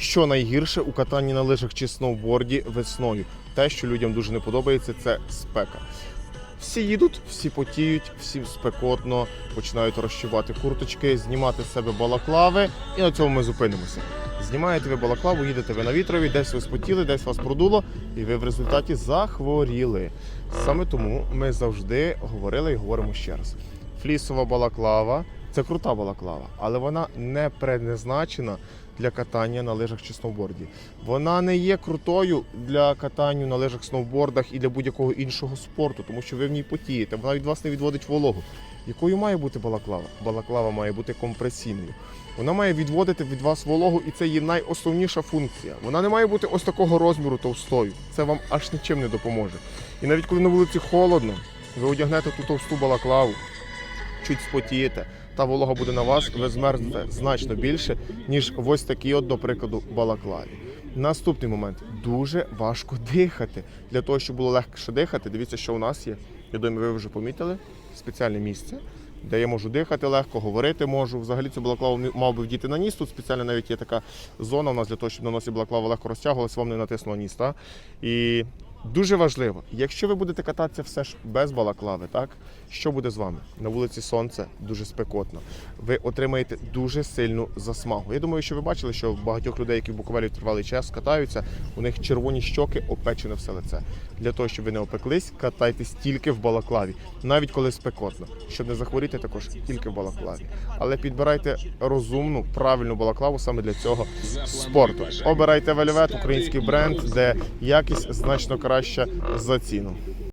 Що найгірше у катанні на лижах чи сноуборді весною? Те, що людям дуже не подобається, це спека. Всі їдуть, всі потіють, всім спекотно, починають розчувати курточки, знімати з себе балаклави, і на цьому ми зупинимося. Знімаєте ви балаклаву, їдете ви на вітрові, десь ви спотіли, десь вас продуло, і ви в результаті захворіли. Саме тому ми завжди говорили і говоримо ще раз: флісова балаклава це крута балаклава, але вона не предназначена для катання на лижах чи сноуборді. Вона не є крутою для катання на лижах, сноубордах і для будь-якого іншого спорту, тому що ви в ній потієте. Вона від вас не відводить вологу. Якою має бути балаклава? Балаклава має бути компресійною. Вона має відводити від вас вологу, і це її найосновніша функція. Вона не має бути ось такого розміру товстою. Це вам аж нічим не допоможе. І навіть коли на вулиці холодно, ви одягнете ту товсту балаклаву, чуть спотієте, та волога буде на вас, ви змерзнете значно більше, ніж в ось такій, от, до прикладу, балаклаві. Наступний момент дуже важко дихати. Для того, щоб було легше дихати, дивіться, що у нас є. Я думаю, ви вже помітили спеціальне місце, де я можу дихати легко, говорити можу. Взагалі цю балаклаву мав би вдіти на ніс. Тут спеціально навіть є така зона у нас для того, щоб на носі балаклава легко розтягувалася, вам не натиснула ніс. Та? І дуже важливо, якщо ви будете кататися все ж без балаклави, так що буде з вами? На вулиці сонце дуже спекотно. Ви отримаєте дуже сильну засмагу. Я думаю, що ви бачили, що в багатьох людей, які в Буковелі тривалий час катаються, у них червоні щоки опечене все лице. Для того, щоб ви не опеклись, катайтесь тільки в балаклаві, навіть коли спекотно. Щоб не захворіти, також тільки в балаклаві. Але підбирайте розумну, правильну балаклаву саме для цього спорту. Обирайте вельвет, український бренд, де якість значно краща за ціну.